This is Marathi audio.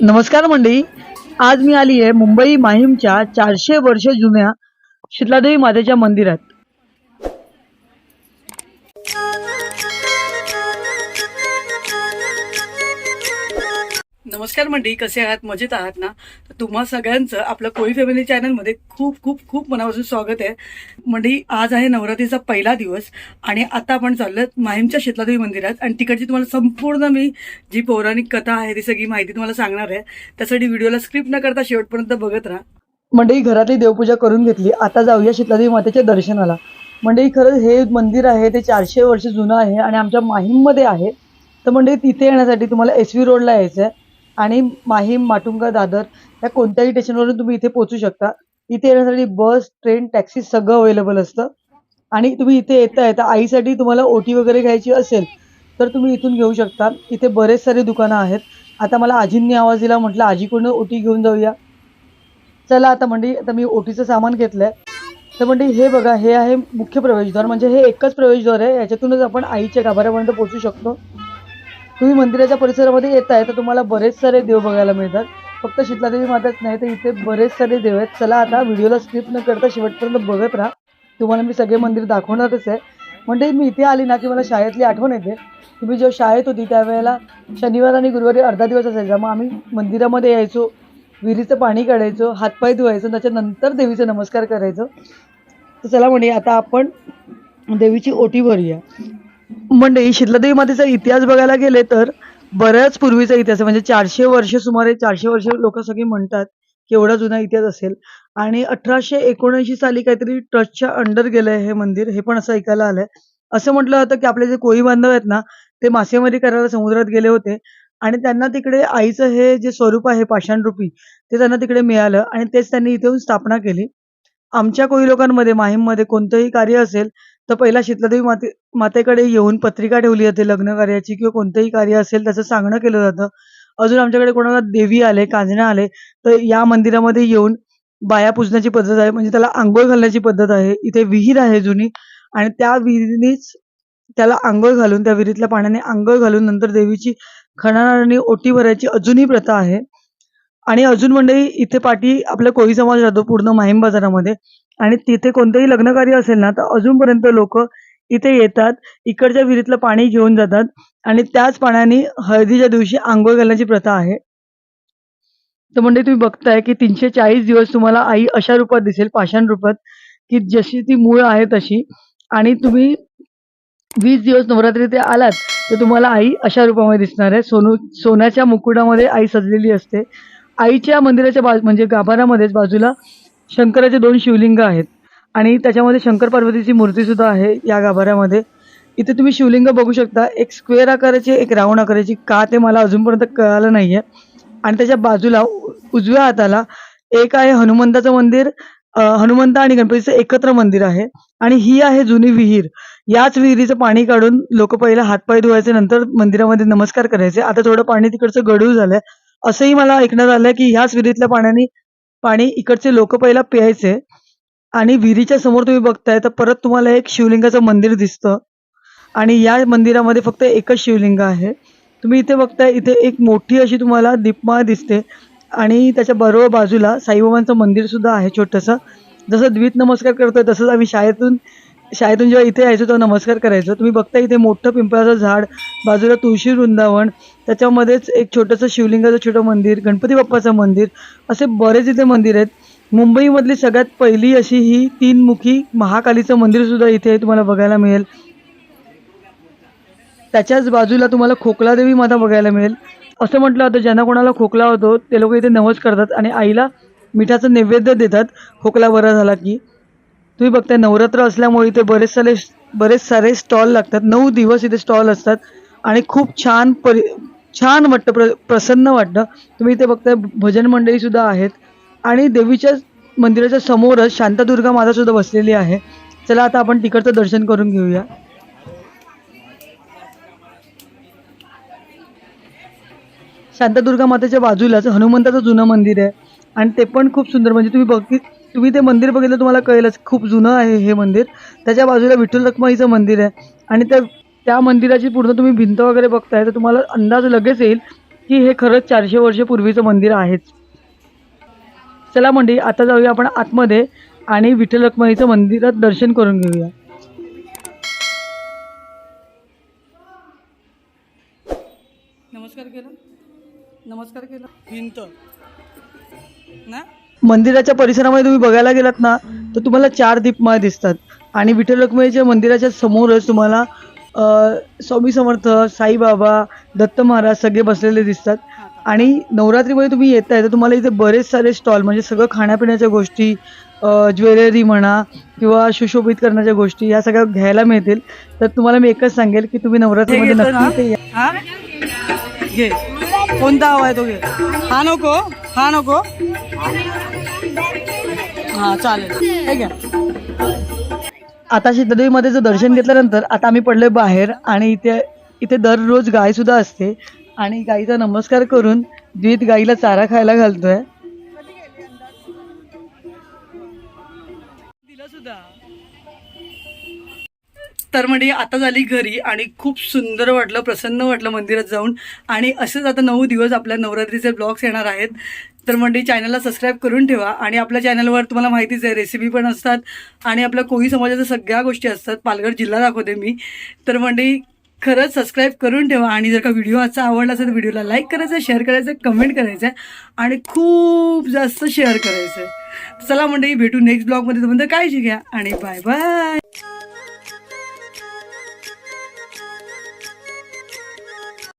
नमस्कार मंडळी. आज मी आली आहे मुंबई माहीमच्या चारशे वर्ष जुन्या शितलादेवी मातेच्या मंदिरात. नमस्कार मंडळी कसे आहात? मजेत आहात ना? तर तुम्हा सगळ्यांचं आपलं कोळी फॅमिली चॅनलमध्ये खूप खूप खूप मनापासून स्वागत आहे. मंडळी आज आहे नवरात्रीचा पहिला दिवस आणि आता आपण चाललो माहीमच्या शेतलादेवी मंदिरात. आणि तिकडची तुम्हाला संपूर्ण मी जी पौराणिक कथा आहे ती सगळी माहिती तुम्हाला सांगणार आहे. त्यासाठी व्हिडिओला स्क्रिप्ट न करता शेवटपर्यंत बघत राहा. मंडळी घरातली देवपूजा करून घेतली. आता जाऊया शीतलादेवी मातेच्या दर्शनाला. मंडळी खरंच हे मंदिर आहे ते चारशे वर्ष जुनं आहे आणि आमच्या माहीममध्ये आहे. तर म्हणजे तिथे येण्यासाठी तुम्हाला एस व्ही रोडला यायचं आहे आणि माहीम माटुंगा दादर या कोणत्याही स्टेशनवरून तुम्ही इथे पोहोचू शकता. इथे येण्यासाठी बस ट्रेन टॅक्सी सगळं अवेलेबल असतं. आणि तुम्ही इथे येता येता आईसाठी तुम्हाला ओटी वगैरे घ्यायची असेल तर तुम्ही इथून घेऊ शकता. इथे बरेच सारे दुकानं आहेत. आता मला आजींनी आवाज दिला म्हटलं आजीकडून ओटी घेऊन जाऊया. चला आता म्हणजे आता मी ओटीचं सामान घेतलंय. तर म्हणजे हे बघा हे आहे मुख्य प्रवेशद्वार. म्हणजे हे एकच प्रवेशद्वार आहे. याच्यातूनच आपण आईच्या गाभाऱ्यापर्यंत पोहोचू शकतो. तुम्ही मंदिराच्या परिसरामध्ये येत आहे तर तुम्हाला बरेच सारे देव बघायला मिळतात. फक्त शीतलादेवी माताच नाही तर इथे बरेच सारे देव आहेत. चला आता व्हिडिओला स्किप न करता शेवटपर्यंत बघत राहा. तुम्हाला मी सगळे मंदिर दाखवणारच आहे. म्हणजे मी इथे आली ना की मला शाळेतली आठवण येते. तुम्ही जेव्हा शाळेत होती त्यावेळेला शनिवार आणि गुरुवारी अर्धा दिवस असायचा. मग आम्ही मंदिरामध्ये यायचो विहिरीचं पाणी काढायचो हातपाय धुवायचो त्याच्यानंतर देवीचा नमस्कार करायचो. तर चला म्हणे आता आपण देवीची ओटी भरूया. मंडळी शीतलादेवी मातेचा इतिहास बघायला गेले तर बऱ्याच पूर्वीचा इतिहास म्हणजे चारशे वर्ष सुमारे चारशे वर्ष लोक सगळे म्हणतात की एवढा जुना इतिहास असेल. आणि अठराशे एकोणऐंशी साली काहीतरी ट्रस्टच्या अंडर गेलंय हे मंदिर हे पण असं ऐकायला आलंय. असं म्हटलं जातं की आपले जे कोळी बांधव आहेत ना ते मासेमारी करायला समुद्रात गेले होते. आणि त्यांना तिकडे आईचं हे जे स्वरूप आहे पाषाणरूपी ते त्यांना तिकडे मिळालं आणि तेच त्यांनी इथे स्थापना केली. आमच्या कोळी लोकांमध्ये माहीममध्ये कोणतंही कार्य असेल तर पहिला शीतलादेवी माते मातेकडे येऊन पत्रिका ठेवली जाते लग्न कार्याची किंवा कोणतंही कार्य असेल त्याचं सांगणं केलं जातं. अजून आमच्याकडे कोणाला देवी आले कांजण्या आले तर या मंदिरामध्ये येऊन बाया पूजण्याची पद्धत आहे म्हणजे त्याला आंघोळ घालण्याची पद्धत आहे. इथे विहीर आहे जुनी आणि त्या विहिरीनीच त्याला आंघोळ घालून त्या विहिरीतल्या पाण्याने आंघोळ घालून नंतर देवीची खणाने ओटी भरायची अजूनही प्रथा आहे. आणि अजून मंडळी इथे पाठी आपला कोळी समाज राहतो पूर्ण माहीम बाजारामध्ये. आणि तिथे कोणतंही लग्नकार्य असेल ना तर अजूनपर्यंत लोक इथे येतात इकडच्या विहिरीतलं पाणी घेऊन जातात आणि त्याच पाण्याने हळदीच्या दिवशी आंघोळ घालण्याची प्रथा आहे. तर म्हणजे तुम्ही बघताय की तीनशे चाळीस दिवस तुम्हाला आई अशा रूपात दिसेल पाषाण रूपात की जशी ती मूळ आहे तशी. आणि तुम्ही वीस दिवस नवरात्री ते आलात तर तुम्हाला आई अशा रूपामध्ये दिसणार आहे. सोनू सोन्याच्या मुकुटामध्ये आई सजलेली असते. आईच्या मंदिराच्या बाजू म्हणजे गाभाऱ्यामध्येच बाजूला शंकराचे दोन शिवलिंग आहेत. आणि त्याच्यामध्ये शंकर पार्वतीची मूर्ती सुद्धा आहे या गाभाऱ्यामध्ये. इथे तुम्ही शिवलिंग बघू शकता. एक स्क्वेअर आकाराची एक राऊंड आकाराची का ते मला अजूनपर्यंत कळालं नाहीये. आणि त्याच्या बाजूला उजव्या हाताला एक आहे हनुमंताचं मंदिर हनुमंत आणि गणपतीचं एकत्र मंदिर आहे. आणि ही आहे जुनी विहीर. याच विहिरीचं पाणी काढून लोक पहिला हातपाय धुवायचे नंतर मंदिरामध्ये नमस्कार करायचे. आता थोडं पाणी तिकडचं गढूळ झालंय. असंही मला ऐकण्यात आलंय की ह्याच विहिरीतल्या पाण्याने पाणी इकडचे लोक पहिला प्यायचे आणि विहिरीच्या समोर तुम्ही बघताय तर परत तुम्हाला एक शिवलिंगाचं मंदिर दिसतं. आणि या मंदिरामध्ये फक्त एकच शिवलिंग आहे. तुम्ही इथे बघताय इथे एक मोठी अशी तुम्हाला दीपमाळ दिसते. आणि त्याच्या बरोबर बाजूला साईबाबांचं मंदिर सुद्धा आहे छोटंसं. जसं द्वित नमस्कार करतोय तसंच आम्ही शाळेतून शाळेतून जेव्हा इथे यायचो तेव्हा नमस्कार करायचो. तुम्ही बघता इथे मोठं पिंपळाचं झाड बाजूला तुळशी वृंदावन त्याच्यामध्येच एक छोटंसं शिवलिंगाचं छोटं मंदिर गणपती बाप्पाचं मंदिर असे बरेच इथे मंदिर आहेत. मुंबईमधली सगळ्यात पहिली अशी ही तीनमुखी महाकालीचं मंदिर सुद्धा इथे तुम्हाला बघायला मिळेल. त्याच्याच बाजूला तुम्हाला खोकलादेवी माता बघायला मिळेल. असं म्हटलं होतं ज्यांना कोणाला खोकला होतो ते लोक इथे नवस करतात आणि आईला मिठाचं नैवेद्य देतात. खोकला बरा झाला की. तुम्ही बघताय नवरात्र असल्यामुळे इथे बरेच सारे बरेच सारे स्टॉल लागतात. नऊ दिवस इथे स्टॉल असतात. आणि खूप छान परि छान वाटतं प्र प्रसन्न वाटतं. तुम्ही इथे बघताय भजन मंडळी सुद्धा आहेत. आणि देवीच्या मंदिराच्या समोरच शांतादुर्गा माता सुद्धा बसलेली आहे. चला आता आपण तिकडचं दर्शन करून घेऊया. शांतादुर्गा मातेच्या बाजूलाच हनुमंताचं जुनं मंदिर आहे. आणि ते पण खूप सुंदर म्हणजे तुम्ही बघित तुम्ही ते मंदिर बघितलं तुम्हाला कळेलच. खूप जुनं आहे हे मंदिर. त्याच्या बाजूला विठ्ठल रखमाईचं मंदिर आहे. आणि त्या त्या मंदिराची पूर्ण तुम्ही भिंत वगैरे बघताय तर तुम्हाला अंदाज लगेच येईल की हे खरंच चारशे वर्ष पूर्वीचं मंदिर आहेच. चला मंडळी आता जाऊया आपण आतमध्ये आणि विठ्ठल रखमाईचं मंदिरात दर्शन करून घेऊया. नमस्कार केला? नमस्कार केला? भिंत. ना? मंदिराच्या परिसरामध्ये तुम्ही बघायला गेलात ना तर तुम्हाला चार दीपमाळ दिसतात. आणि विठ्ठल रखुमाईच्या मंदिराच्या समोरच तुम्हाला स्वामी समर्थ साईबाबा दत्त महाराज सगळे बसलेले दिसतात. आणि नवरात्रीमध्ये तुम्ही येताय तर तुम्हाला इथे बरेच सारे स्टॉल म्हणजे सगळं खाण्यापिण्याच्या गोष्टी ज्वेलरी म्हणा किंवा सुशोभित करण्याच्या गोष्टी या सगळ्या घ्यायला मिळतील. तर तुम्हाला मी एकच सांगेल की तुम्ही नवरात्रीमध्ये नक्की कोणता हवा आहे तो घे. हा नको हा नको. हा चालेल. हे आता शीतदेवीमध्ये दर्शन घेतल्यानंतर आता आम्ही पडलोय बाहेर आणि इथे इथे दररोज गाय सुद्धा असते. आणि गाईचा नमस्कार करून द्वित गाईला चारा खायला घालतोय. तर म्हणजे आता झाली घरी आणि खूप सुंदर वाटलं प्रसन्न वाटलं मंदिरात जाऊन. आणि असेच आता नऊ दिवस आपल्या नवरात्रीचे ब्लॉग्स येणार आहेत. तर म्हणजे चॅनलला सबस्क्राईब करून ठेवा आणि आपल्या चॅनलवर तुम्हाला माहितीच आहे रेसिपी पण असतात आणि आपल्या कोळी समाजाच्या सगळ्या गोष्टी असतात. पालघर जिल्हा दाखवते मी. तर म्हणजे खरंच सबस्क्राईब करून ठेवा आणि जर का व्हिडिओ आजचा आवडला असेल तर व्हिडिओला लाईक करायचं शेअर करायचं कमेंट करायचं आणि खूप जास्त शेअर करायचं. चला म्हणजे भेटू नेक्स्ट ब्लॉगमध्ये तुम्ही काळजी घ्या आणि बाय बाय